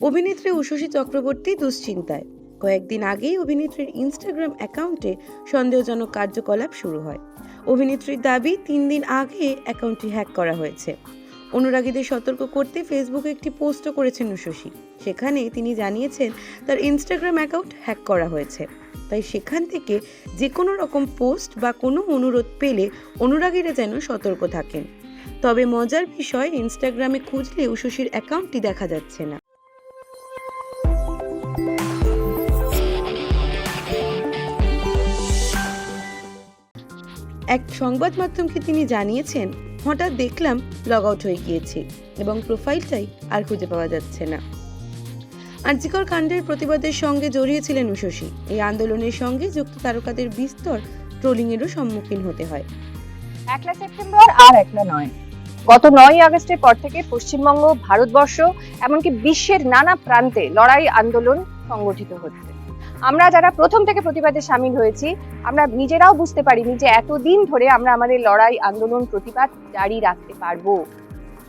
অভিনেত্রী উষসী চক্রবর্তী দুশ্চিন্তায়। কয়েকদিন আগেই অভিনেত্রীর ইনস্টাগ্রাম অ্যাকাউন্টে সন্দেহজনক কার্যকলাপ শুরু হয়। অভিনেত্রীর দাবি, তিন দিন আগে অ্যাকাউন্টটি হ্যাক করা হয়েছে। অনুরাগীদের সতর্ক করতে ফেসবুকে একটি পোস্টও করেছেন উষসী। সেখানে তিনি জানিয়েছেন, তার ইনস্টাগ্রাম অ্যাকাউন্ট হ্যাক করা হয়েছে। তাই সেখান থেকে যে কোনো রকম পোস্ট বা কোনো অনুরোধ পেলে অনুরাগীরা যেন সতর্ক থাকেন। তবে মজার বিষয়, ইনস্টাগ্রামে খুঁজলে উষসীর অ্যাকাউন্টটি দেখা যাচ্ছে না। এক সংবাদ মাধ্যমকে তিনি জানিয়েছেন, হঠাৎ দেখলাম লগ আউট হয়ে গিয়েছি এবং প্রোফাইলটাই আর খুঁজে পাওয়া যাচ্ছে না। আর্জিকর কাণ্ডের প্রতিবাদের সঙ্গে জড়িয়েছিলেন উষসী এই আন্দোলনের সঙ্গে যুক্ত তারকাদের বিস্তর ট্রোলিংয়েরও সম্মুখীন হতে হয়। একলা সেপ্টেম্বর আর একলা নয়। গত নয় আগস্টের পর থেকে পশ্চিমবঙ্গ, ভারতবর্ষ, এমনকি বিশ্বের নানা প্রান্তে লড়াই, আন্দোলন সংগঠিত হচ্ছে। আমরা যারা প্রথম থেকে প্রতিবাদে সামিল হয়েছি, আমরা নিজেরাও বুঝতে পারিনি যে এতদিন ধরে আমরা আমাদের লড়াই, আন্দোলন, প্রতিবাদ জারি রাখতে পারব।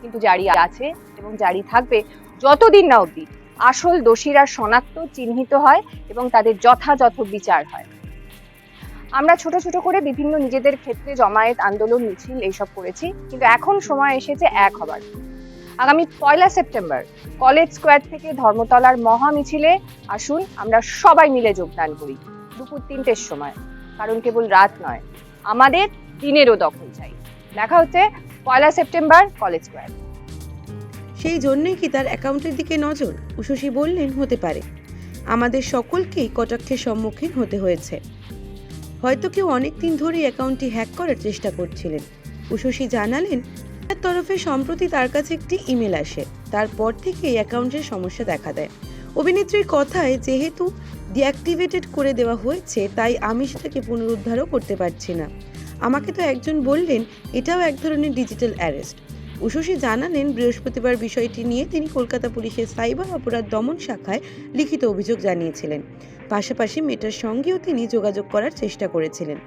কিন্তু জারি আছে এবং জারি থাকবে যতদিন না অবধি। আসল দোষীরা শনাক্ত, চিহ্নিত হয় এবং তাদের যথাযথ বিচার হয়। আমরা ছোট ছোট করে বিভিন্ন নিজেদের ক্ষেত্রে জমায়েত, আন্দোলন, মিছিল এইসব করেছি, কিন্তু এখন সময় এসেছে এক হবার। আগামী পয়লা সেপ্টেম্বর, কলেজ স্কোয়ার থেকে ধর্মতলার মহা মিছিলে আসুন, আমরা সবাই মিলে যোগদান করি, দুপুর তিনটের সময়। কারণ কেবল রাত নয়, আমাদের দিনেরও দখল চাই। দেখা হচ্ছে পয়লা সেপ্টেম্বর কলেজ স্কোয়ার। সেই জন্যই কি তার অ্যাকাউন্টের দিকে নজর? উষসী বললেন, হতে পারে। আমাদের সকলকেই কটাক্ষের সম্মুখীন হতে হয়েছে। হয়তো কেউ অনেক দিন ধরেই অ্যাকাউন্টটি হ্যাক করার চেষ্টা করছিলেন। উষসী জানালেন তরফে সম্প্রতি তার কাছে একটি ইমেল আসে। তারপর থেকে এই অ্যাকাউন্টের সমস্যা দেখা দেয়। অভিনেত্রীর কথায়, যেহেতু ডিঅ্যাক্টিভেটেড করে দেওয়া হয়েছে, তাই আমি সেটাকে পুনরুদ্ধারও করতে পারছি না। আমাকে তো একজন বললেন, এটাও এক ধরনের ডিজিটাল অ্যারেস্ট উষসী জানালেন, বৃহস্পতিবার বিষয়টি নিয়ে তিনি কলকাতা পুলিশের সাইবার অপরাধ দমন শাখায় লিখিত অভিযোগ জানিয়েছিলেন। পাশাপাশি মেটার সঙ্গেও তিনি যোগাযোগ করার চেষ্টা করেছিলেন।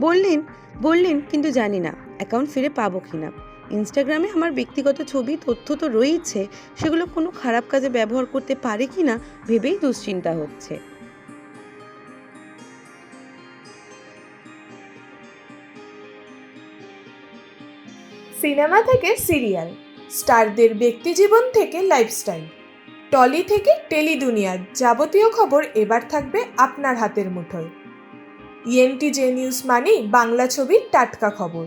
বললেন বললেন, কিন্তু জানি না, অ্যাকাউন্ট ফিরে পাবো কিনা। ইনস্টাগ্রামে আমার ব্যক্তিগত ছবি, তথ্য তো রয়েছে সেগুলো কোনো খারাপ কাজে ব্যবহার করতে পারে কিনা ভেবেই দুশ্চিন্তা হচ্ছে। সিনেমা থেকে সিরিয়াল, স্টারদের ব্যক্তিজীবন থেকে লাইফস্টাইল, টলি থেকে টেলি দুনিয়ার যাবতীয় খবর এবার থাকবে আপনার হাতের মুঠোয়। ইএনটি জে নিউজ মানেই বাংলা ছবির টাটকা খবর।